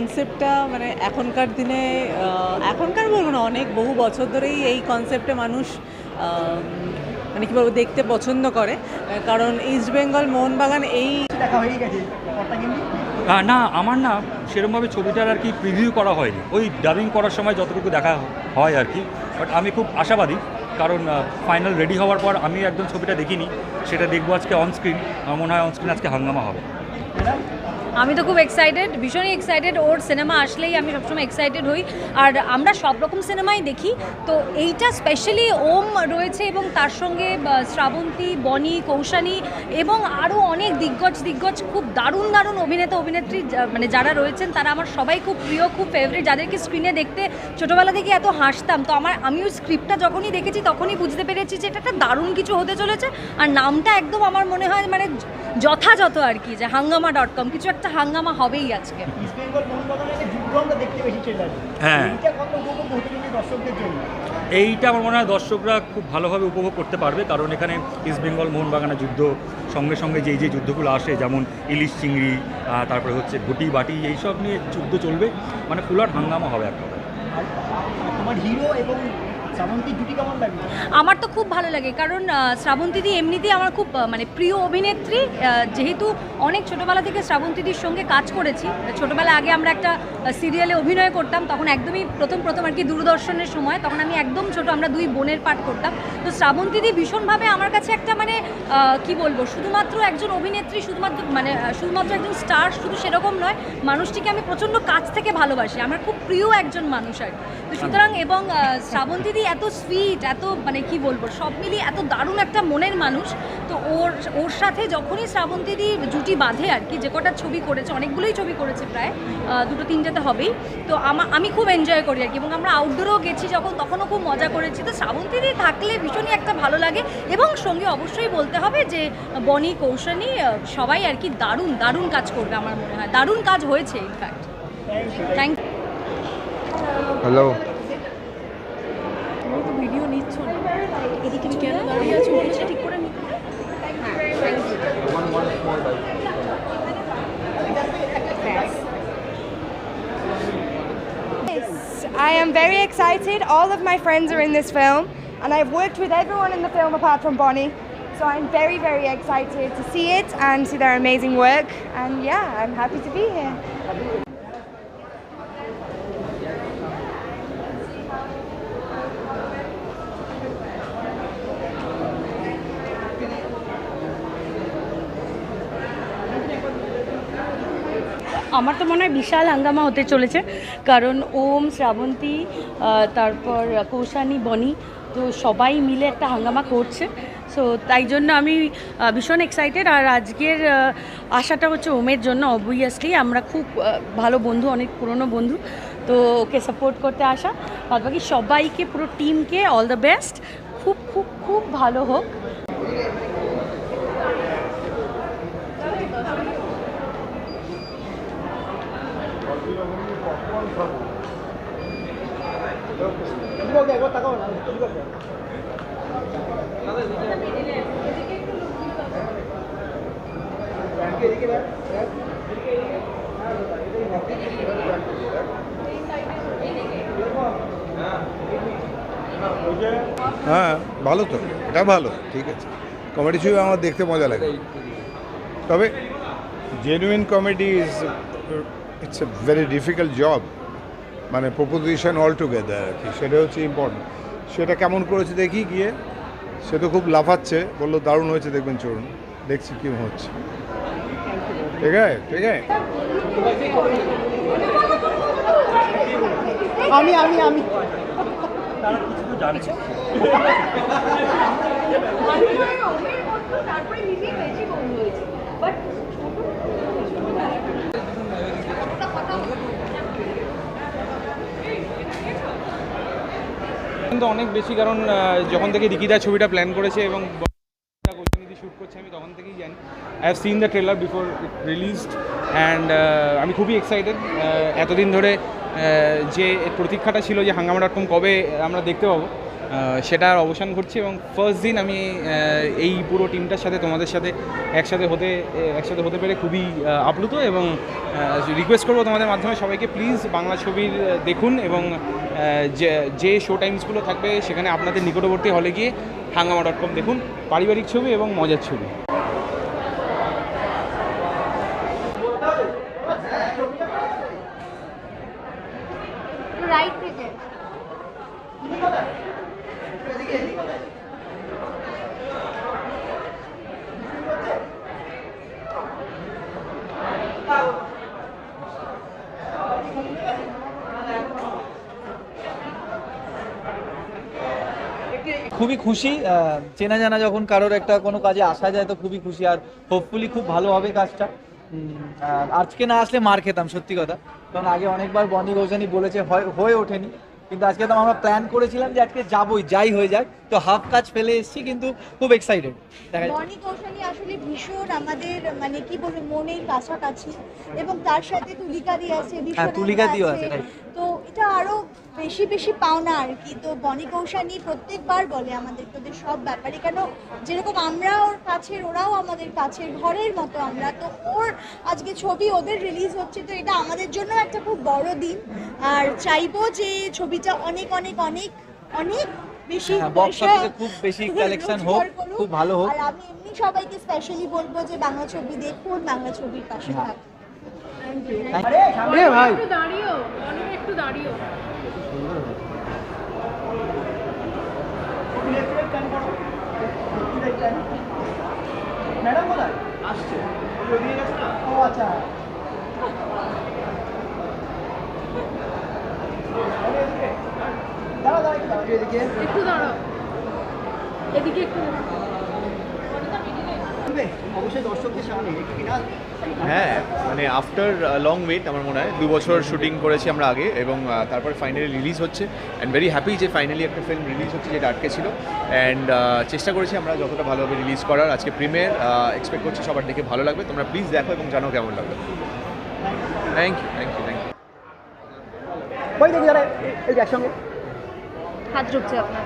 কনসেপ্টটা মানে এখনকার দিনে এখনকার বলব না অনেক বহু বছর ধরেই এই কনসেপ্টে মানুষ মানে কী বলব দেখতে পছন্দ করে। কারণ ইস্ট বেঙ্গল মোহনবাগান এই দেখা হয়ে গেছে। না আমার না সেরকমভাবে ছবিটার আর কি প্রিভিউ করা হয়নি। ওই ডাবিং করার সময় যতটুকু দেখা হয় আর কি। বাট আমি খুব আশাবাদী কারণ ফাইনাল রেডি হওয়ার পর আমি একদম ছবিটা দেখিনি। সেটা দেখব আজকে অনস্ক্রিন আমার মনে হয় অনস্ক্রিন আজকে হাঙ্গামা হবে। আমি তো খুব এক্সাইটেড ভীষণই এক্সাইটেড ওর সিনেমা আসলেই আমি সবসময় এক্সাইটেড হই। আর আমরা সব রকম সিনেমাই দেখি। তো এইটা স্পেশালি ওম রয়েছে এবং তার সঙ্গে শ্রাবন্তী, বনি, কৌশানী এবং আরও অনেক দিগ্গজ দিগ্গজ খুব দারুণ দারুণ অভিনেতা, অভিনেত্রী মানে যারা রয়েছেন, তারা আমার সবাই খুব প্রিয়, খুব ফেভারিট যাদেরকে স্ক্রিনে দেখতে ছোটোবেলা থেকে এত হাসতাম। তো আমার আমি ওই স্ক্রিপ্টটা যখনই দেখেছি, তখনই বুঝতে পেরেছি যে এটা একটা দারুণ কিছু হতে চলেছে। আর নামটা একদম আমার মনে হয় মানে যথাযথ আর কি, যে হাঙ্গামা ডট কম কিছু একটা হাঙ্গামা হবেই আজকে। হ্যাঁ। এইটা কত উপভোগ হতে চলেছে দর্শকদের জন্য? এইটা আমার মনে হয় দর্শকরা খুব ভালোভাবে উপভোগ করতে পারবে কারণ এখানে ইস্ট বেঙ্গল মোহনবাগানের যুদ্ধ সঙ্গে সঙ্গে যেই যে যুদ্ধগুলো আসে যেমন ইলিশ চিংড়ি তারপরে হচ্ছে ঘটি বাটি এইসব নিয়ে যুদ্ধ চলবে। মানে ফুলার হাঙ্গামা হবে একটা তোমার হিরো এবং আমার তো খুব ভালো লাগে, কারণ শ্রাবন্তীদি এমনিতেই আমার খুব মানে প্রিয় অভিনেত্রী। যেহেতু অনেক ছোটোবেলা থেকে শ্রাবন্তীদির সঙ্গে কাজ করেছি ছোটোবেলা আগে আমরা একটা সিরিয়ালে অভিনয় করতাম, তখন একদমই প্রথম প্রথম আর কি দূরদর্শনের সময়, তখন আমি একদম ছোট, আমরা দুই বোনের পাঠ করতাম। তো শ্রাবন্তীদি ভীষণভাবে আমার কাছে একটা মানে কি বলব, শুধুমাত্র একজন অভিনেত্রী, শুধুমাত্র মানে শুধুমাত্র একজন স্টার শুধু সেরকম নয়, মানুষটিকে আমি প্রচণ্ড কাছ থেকে ভালোবাসি। আমার খুব প্রিয় একজন মানুষ আর। তো সুতরাং এবং শ্রাবন্তীদি এত সুইট এত মানে কি বলব, সব মিলিয়ে এত দারুণ একটা মনের মানুষ। তো ওর ওর সাথে যখনই শ্রাবন্তীদি জুটি বাঁধে আর কি, যে কটা ছবি করেছে, অনেকগুলোই ছবি করেছে প্রায় দুটো তিনটেতে হবেই। তো আমা, আমি খুব এনজয় করি আর কি, এবং আমরা আউটডোরেও গেছি যখন, তখনও খুব মজা করেছি। তো শ্রাবন্তীদি থাকলে ভীষণই একটা ভালো লাগে, এবং সঙ্গে অবশ্যই বলতে হবে যে, বনি, কৌশানী সবাই আর কি দারুণ দারুণ কাজ করবে আমার মনে হয়। দারুণ কাজ হয়েছে ইনফ্যাক্ট থ্যাংক হ্যালো এদিকে তুমি কেন দাঁড়িয়ে আছো বলেছে ঠিক করে নি Yes, I am very excited. All of my friends are in this film, and I've worked with everyone in the film apart from Bonnie. So I'm very, very excited to see it and see their amazing work. And yeah, I'm happy to be here. আমার তো মনে হয় বিশাল হাঙ্গামা হতে চলেছে। কারণ ওম, শ্রাবন্তী তারপর কৌশানী, বনি, তো সবাই মিলে একটা হাঙ্গামা করছে। সো তাই জন্য আমি ভীষণ এক্সাইটেড আর আজকের আশাটা হচ্ছে ওমের জন্য অবভিয়াসলি আমরা খুব ভালো বন্ধু, অনেক পুরনো বন্ধু। তো ওকে সাপোর্ট করতে আসা বাদ বাকি সবাইকে, পুরো টিমকে অল দ্য বেস্ট খুব খুব খুব ভালো হোক দিদিবাবু একবার তাকাও না দিদিবাবু এদিকে দেখ, দেখ। হ্যাঁ ভালো তো। এটা ভালো, ঠিক আছে। কমেডি ছবি আমার দেখতে মজা লাগে। তবে genuine comedy is it's a very difficult job মানে প্রপোজিশন অল টুগেদার আর কি সেটা হচ্ছে ইম্পর্টেন্ট সেটা কেমন করেছে দেখি গিয়ে সে তো খুব লাফাচ্ছে বলল দারুণ হয়েছে দেখবেন চলুন দেখছি কী হচ্ছে। ঠিক আছে ঠিক আছে? আমি আমি আমি। তারা কিছু তো জানে। কিন্তু অনেক বেশি কারণ যখন থেকে রিকিদা ছবিটা প্ল্যান করেছে এবং শ্যুট করছে, আমি তখন থেকেই জানি। I have seen the trailer before released and আমি খুবই এক্সাইটেড এতদিন ধরে যে প্রতীক্ষাটা ছিল যে হাঙ্গামা ডট কবে আমরা দেখতে পাবো। সেটার অবসান ঘটছে এবং ফার্স্ট দিন আমি এই পুরো টিমটার সাথে তোমাদের সাথে একসাথে হতে একসাথে হতে পেরে খুবই আপ্লুত এবং রিকোয়েস্ট করব তোমাদের মাধ্যমে সবাইকে প্লিজ বাংলা ছবির দেখুন এবং যে শো টাইমসগুলো থাকবে সেখানে আপনাদের নিকটবর্তী হলে গিয়ে হাঙ্গামা ডট কম দেখুন পারিবারিক ছবি এবং মজার ছবি। রাইট থেকে খুবই খুশি। চেনা জানা যখন কারোর একটা কোনো কাজে আসা যায় তো খুবই খুশি আর হোপফুলি খুব ভালো হবে কাজটা। আর আজকে না আসলে মার খেতাম সত্যি কথা। কারণ আগে অনেকবার বনি গৌজানি বলেছে হয়- হয়ে ওঠেনি। কিন্তু আজকে তো আমরা প্ল্যান করেছিলাম যে আজকে যাবোই যাই হয়ে যাক। তো হাফ কাজ ফেলে এসেছি কিন্তু খুব এক্সাইটেড দেখা কৌশালী আসলে ভীষণ আমাদের মানে কি বলব মনের কাছাকাছি। এবং তার সাথে তুলিকাদি আছে হ্যাঁ, তুলিকাদিও আছে। আছে, তো এটা আরও বেশি বেশি পাওনা আর কি। তো বনি কৌশানী প্রত্যেকবার বলে আমাদের তোদের সব ব্যাপারে। কেন যেরকম আমরা ওর কাছের ওরাও আমাদের কাছের ঘরের মতো আমরা। তো ওর আজকে ছবি ওদের রিলিজ হচ্ছে তো এটা আমাদের জন্য একটা খুব বড় দিন। আর চাইব যে ছবিটা অনেক অনেক অনেক অনেক বেশি হ্যাঁ, box পয়সা office এ খুব বেশি collection হোক, খুব ভালো হোক। আর আমি এমনি সবাইকে স্পেশালি বলব যে বাংলা ছবি দেখুন বাংলা ছবির পাশে হ্যাঁ। থাকুন। ভাই ম্যাডাম কোথায়? আসছে। ও আচ্ছা। দাঁড়া দাঁড়া একটু দাঁড়া এদিকে একটু দাঁড়াও। এদিকে একটু অবশ্যই দর্শকদের সামনে একটু কিনা হ্যাঁ মানে আফটার লং ওয়েট আমার মনে হয় দু বছর শুটিং করেছি আমরা আগে এবং তারপরে ফাইনালি রিলিজ হচ্ছে। অ্যান্ড ভেরি হ্যাপি যে ফাইনালি একটা ফিল্ম রিলিজ হচ্ছে যেটা আটকে ছিল। অ্যান্ড চেষ্টা করেছি আমরা যতটা ভালোভাবে রিলিজ করার। আজকে প্রিমিয়ার এক্সপেক্ট করছি সবার দেখে ভালো লাগবে। তোমরা প্লিজ দেখো এবং জানো কেমন লাগবে। Thank you thank you thank you একসঙ্গে। হাত ঢুকছে আপনার।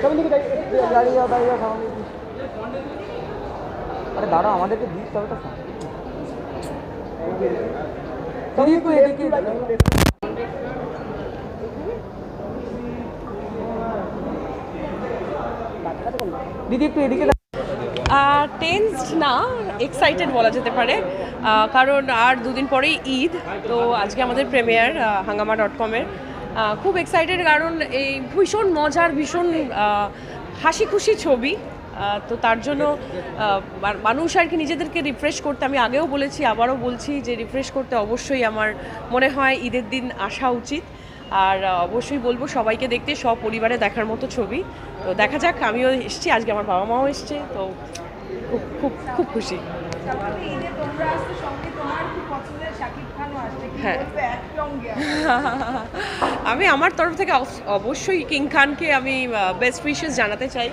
সবাই দিকে দাঁড়িয়ে দাঁড়িয়ে আরে দাঁড়া আমাদেরকে দিস তবে তো টেন্সড না এক্সাইটেড বলা যেতে পারে। কারণ আর দুদিন পরেই ঈদ, তো আজকে আমাদের প্রিমিয়ার হাঙ্গামা ডট কমের খুব এক্সাইটেড কারণ এই ভীষণ মজার, ভীষণ হাসি খুশি ছবি। তো তার জন্য মানুষ আর কি নিজেদেরকে রিফ্রেশ করতে, আমি আগেও বলেছি, আবারও বলছি যে রিফ্রেশ করতে অবশ্যই আমার মনে হয় ঈদের দিন আসা উচিত। আর অবশ্যই বলব সবাইকে দেখতে, সব পরিবারে দেখার মতো ছবি। তো দেখা যাক, আমিও এসেছি, আজকে আমার বাবা মাও এসছে, তো খুব খুব খুব খুশি। হ্যাঁ। আমি আমার তরফ থেকে অব- অবশ্যই কিং খানকে আমি বেস্ট উইশেস জানাতে চাই।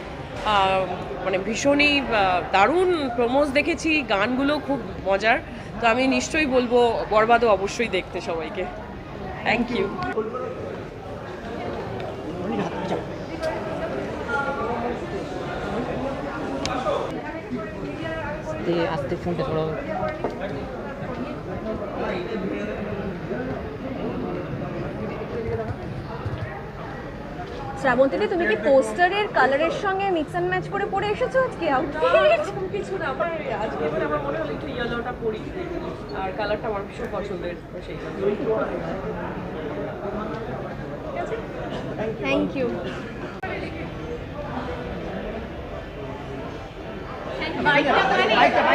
মানে ভীষণই দারুণ প্রমোজ দেখেছি, গানগুলো খুব মজার। তো আমি নিশ্চয়ই বলব, বরবাদও অবশ্যই দেখতে সবাইকে। থ্যাংক ইউ আস্তে, ফোনটা ধরো। শ্রাবন্তীদি তুমি কি পোস্টারের কালারের সঙ্গে মিক্স অ্যান্ড ম্যাচ করে পরে এসেছ আজকে? আউটফিট এরকম কিছু না। আমার আজকে মানে আমার মনে হলো একটু ইয়েলোটা পরি। আর কালারটা আমার ভীষণ পছন্দের সেই থ্যাংক ইউ